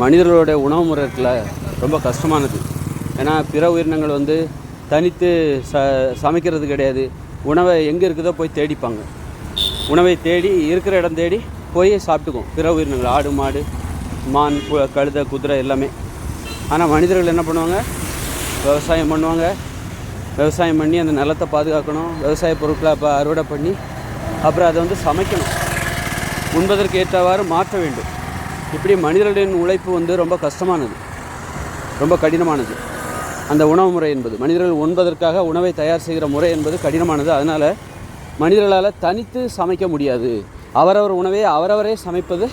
மனிதர்களுடைய உணவு முறை இருக்குல்ல ரொம்ப கஷ்டமானது. ஏன்னா பிற உயிரினங்கள் வந்து தனித்து ச சமைக்கிறது கிடையாது. உணவை எங்கே இருக்குதோ போய் தேடிப்பாங்க. உணவை தேடி இருக்கிற இடம் தேடி போய் சாப்பிட்டுக்கும் பிற உயிரினங்கள் ஆடு மாடு மான் கழுதை குதிரை எல்லாமே. ஆனால் மனிதர்கள் என்ன பண்ணுவாங்க? விவசாயம் பண்ணுவாங்க. விவசாயம் பண்ணி அந்த நிலத்தை பாதுகாக்கணும். விவசாய பொருட்களை அப்போ அறுவடை பண்ணி அப்புறம் அதை வந்து சமைக்கணும். உண்பதற்கு ஏற்றவாறு மாற்ற வேண்டும். இப்படி மனிதர்களின் உழைப்பு வந்து ரொம்ப கஷ்டமானது. ரொம்ப கடினமானது. அந்த உணவு முறை என்பது மனிதர்கள் உண்பதற்காக உணவை தயார் செய்கிற முறை என்பது கடினமானது. அதனால் மனிதர்களால் தனித்து சமைக்க முடியாது. அவரவர் உணவை அவரவரே சமைப்பது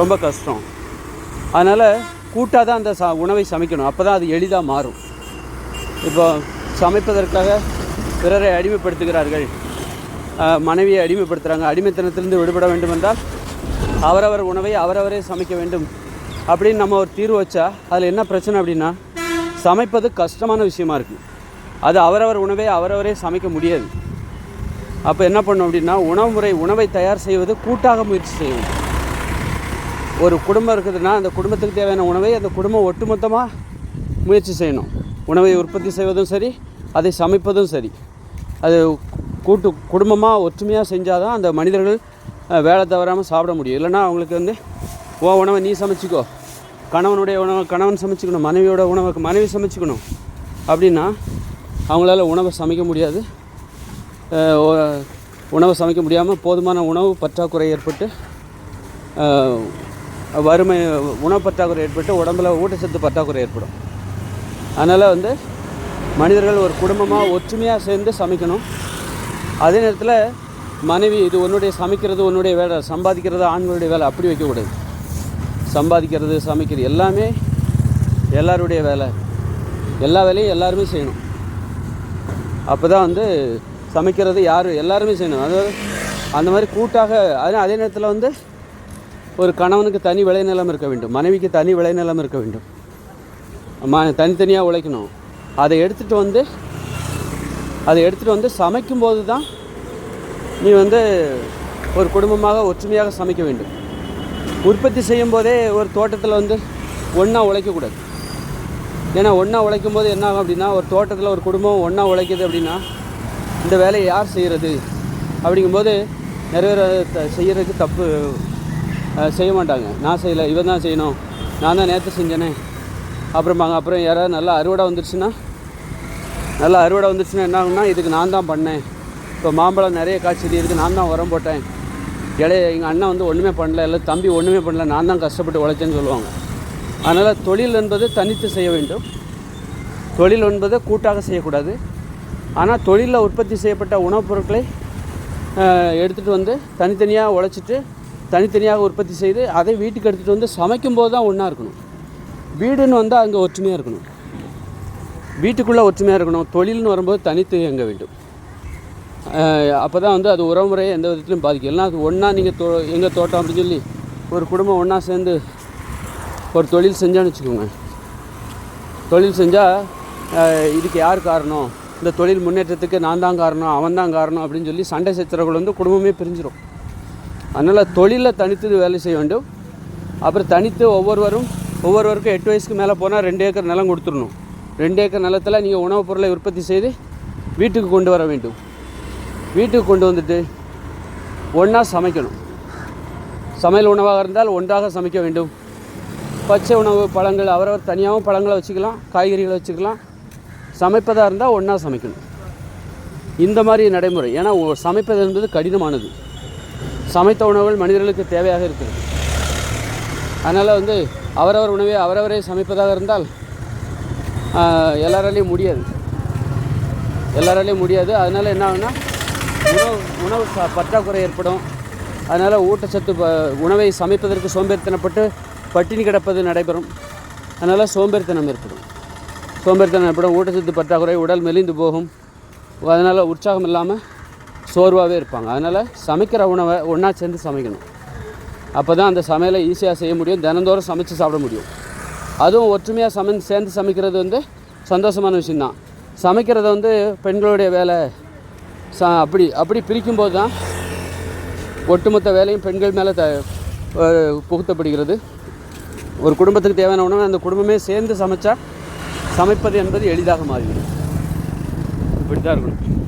ரொம்ப கஷ்டம். அதனால் கூட்டாக தான் அந்த ச உணவை சமைக்கணும். அப்போ தான் அது எளிதாக மாறும். இப்போ சமைப்பதற்காக பிறரை அடிமைப்படுத்துகிறார்கள். மனைவியை அடிமைப்படுத்துகிறாங்க அடிமைத்தனத்திலிருந்து விடுபட வேண்டும் என்றால் அவரவர் உணவை அவரவரே சமைக்க வேண்டும் அப்படின்னு நம்ம ஒரு தீர்வு வச்சா அதில் என்ன பிரச்சனை அப்படின்னா சமைப்பது கஷ்டமான விஷயமா இருக்குது அது அவரவர் உணவை அவரவரே சமைக்க முடியாது. அப்போ என்ன பண்ணும் அப்படின்னா உணவு முறை உணவை தயார் செய்வது கூட்டாக முயற்சி செய்யும் ஒரு குடும்பம் இருக்குதுன்னா அந்த குடும்பத்துக்கு தேவையான உணவை அந்த குடும்பம் ஒட்டுமொத்தமாக முயற்சி செய்யணும். உணவை உற்பத்தி செய்வதும் சரி அதை சமைப்பதும் சரி. அது கூட்டு குடும்பமாக ஒற்றுமையாக செஞ்சால் தான் அந்த மனிதர்கள் வேலை தவறாமல் சாப்பிட முடியும். இல்லைன்னா அவங்களுக்கு வந்து ஓ உணவை நீ சமைச்சிக்கோ. கணவனுடைய உணவை கணவன் சமைச்சிக்கணும். மனைவியோட உணவை மனைவி சமைச்சிக்கணும். அப்படின்னா அவங்களால உணவை சமைக்க முடியாது. உணவை சமைக்க முடியாமல் போதுமான உணவு பற்றாக்குறை ஏற்பட்டு வறுமை உணவு பற்றாக்குறை ஏற்பட்டு உடம்புல ஊட்டச்சத்து பற்றாக்குறை ஏற்படும். அதனால் வந்து மனிதர்கள் ஒரு குடும்பமாக ஒற்றுமையாக சேர்ந்து சமைக்கணும். அதே நேரத்தில் மனைவி இது உன்னுடைய சமைக்கிறது உன்னுடைய வேலை. சம்பாதிக்கிறது ஆண்களுடைய வேலை. அப்படி வைக்கக்கூடாது. சம்பாதிக்கிறது சமைக்கிறது எல்லாமே எல்லாருடைய வேலை. எல்லா வேலையும் எல்லாருமே செய்யணும். அப்போ தான் வந்து சமைக்கிறது யார்? எல்லாருமே செய்யணும். அதாவது அந்த மாதிரி கூட்டாக அதனால் அதே நேரத்தில் வந்து ஒரு கணவனுக்கு தனி விளைநிலம் இருக்க வேண்டும். மனைவிக்கு தனி விளைநிலம் இருக்க வேண்டும். ம தனித்தனியாக உழைக்கணும். அதை எடுத்துகிட்டு வந்து அதை எடுத்துகிட்டு வந்து சமைக்கும்போது தான் நீ வந்து ஒரு குடும்பமாக ஒற்றுமையாக சமைக்க வேண்டும். உற்பத்தி செய்யும் போதே ஒரு தோட்டத்தில் வந்து ஒன்றா உழைக்கக்கூடாது ஏன்னா ஒன்றா உழைக்கும் போது என்ன ஆகும் அப்படின்னா ஒரு தோட்டத்தில் ஒரு குடும்பம் ஒன்றா உழைக்குது அப்படின்னா இந்த வேலையை யார் செய்கிறது அப்படிங்கும்போது நிறைய பேர் த- செய்கிறதுக்கு தப்பு செய்ய மாட்டாங்க. நான் செய்யலை இவன் தான் செய்யணும். நான் தான் நேற்று செஞ்சேனே. அப்புறமாங்க அப்புறம் யாராவது நல்லா அறுவடை வந்துருச்சுன்னா நல்லா அறுவடை வந்துருச்சுன்னா என்ன ஆகும்னா இதுக்கு நான் தான் பண்ணேன். இப்போ மாம்பழம் நிறைய காய்ச்சல் இருக்குது. நான் தான் உரம் போட்டேன். இளைய எங்கள் அண்ணன் வந்து ஒன்றுமே பண்ணல. இல்லை தம்பி ஒன்றுமே பண்ணல. நான் தான் கஷ்டப்பட்டு உழைச்சேன்னு சொல்லுவாங்க. அதனால் தொழில் என்பது தனித்து செய்ய வேண்டும். தொழில் என்பது கூட்டாக செய்யக்கூடாது. ஆனால் தொழிலில் உற்பத்தி செய்யப்பட்ட உணவுப் பொருட்களை எடுத்துகிட்டு வந்து தனித்தனியாக உழைச்சிட்டு தனித்தனியாக உற்பத்தி செய்து அதை வீட்டுக்கு எடுத்துகிட்டு வந்து சமைக்கும்போது தான் ஒன்றா இருக்கணும். வீடுன்னு வந்தால் அங்கே ஒற்றுமையாக இருக்கணும். வீட்டுக்குள்ளே ஒற்றுமையாக இருக்கணும். தொழில்னு வரும்போது தனித்து இயங்க வேண்டும். அப்போ தான் வந்து அது உறவுமுறையை எந்த விதத்திலும் பாதிக்கும். இல்லைனா அது ஒன்றா நீங்கள் தோ எங்கள் தோட்டம் அப்படின்னு சொல்லி ஒரு குடும்பம் ஒன்றா சேர்ந்து ஒரு தொழில் செஞ்சான்னு வச்சுக்கோங்க. தொழில் செஞ்சால் இதுக்கு யார் காரணம்? இந்த தொழில் முன்னேற்றத்துக்கு நான் தான் காரணம் அவன் தான் காரணம் அப்படின்னு சொல்லி சண்டை சச்சரவுகள் வந்து குடும்பமே பிரிஞ்சிடும் அதனால் தொழிலில் தனித்து வேலை செய்ய வேண்டும். அப்புறம் தனித்து ஒவ்வொருவரும் ஒவ்வொருவருக்கும் எட்டு வயசுக்கு மேலே போனால் ரெண்டு ஏக்கர் நிலம் கொடுத்துடணும். ரெண்டு ஏக்கர் நிலத்தில் நீங்கள் உணவுப் பொருளை உற்பத்தி செய்து வீட்டுக்கு கொண்டு வர வேண்டும். வீட்டுக்கு கொண்டு வந்துட்டு ஒன்றா சமைக்கணும். சமையல் உணவாக இருந்தால் ஒன்றாக சமைக்க வேண்டும். பச்சை உணவு பழங்கள் அவரவர் தனியாகவும் பழங்களை வச்சுக்கலாம் காய்கறிகளை வச்சுக்கலாம். சமைப்பதாக இருந்தால் ஒன்றா சமைக்கணும். இந்த மாதிரி நடைமுறை. ஏன்னா சமைப்பது என்பது கடினமானது. சமைத்த உணவுகள் மனிதர்களுக்கு தேவையாக இருக்குது அதனால் வந்து அவரவர் உணவை அவரவரே சமைப்பதாக இருந்தால் எல்லாராலையும் முடியாது. எல்லாராலையும் முடியாது. அதனால் என்ன ஆகுனா உணவு உணவு ச- பற்றாக்குறை ஏற்படும். அதனால் ஊட்டச்சத்து உணவை சமைப்பதற்கு சோம்பேறித்தனப்பட்டு பட்டினி கிடப்பது நடைபெறும். அதனால் சோம்பேறித்தனம் ஏற்படும். சோம்பேறித்தனம் ஏற்படும் ஊட்டச்சத்து பற்றாக்குறை உடல் மெலிந்து போகும். அதனால் உற்சாகம் இல்லாமல் சோர்வாகவே இருப்பாங்க. அதனால் சமைக்கிற உணவை ஒன்றா சேர்ந்து சமைக்கணும். அப்போ தான் அந்த சமையலை ஈஸியாக செய்ய முடியும் தினந்தோறும் சமைச்சு சாப்பிட முடியும். அதுவும் ஒற்றுமையாக சமை சேர்ந்து சமைக்கிறது வந்து சந்தோஷமான விஷயந்தான் சமைக்கிறது வந்து பெண்களுடைய வேலை. சா அப்படி அப்படி பிரிக்கும்போது தான் ஒட்டுமொத்த வேலையும் பெண்கள் மேலே த புகுத்தப்படுகிறது. ஒரு குடும்பத்துக்கு தேவையான உணவை அந்த குடும்பமே சேர்ந்து சமைச்சா சமைப்பது என்பது எளிதாக மாறிவிடும். இப்படி தான் இருக்கணும்.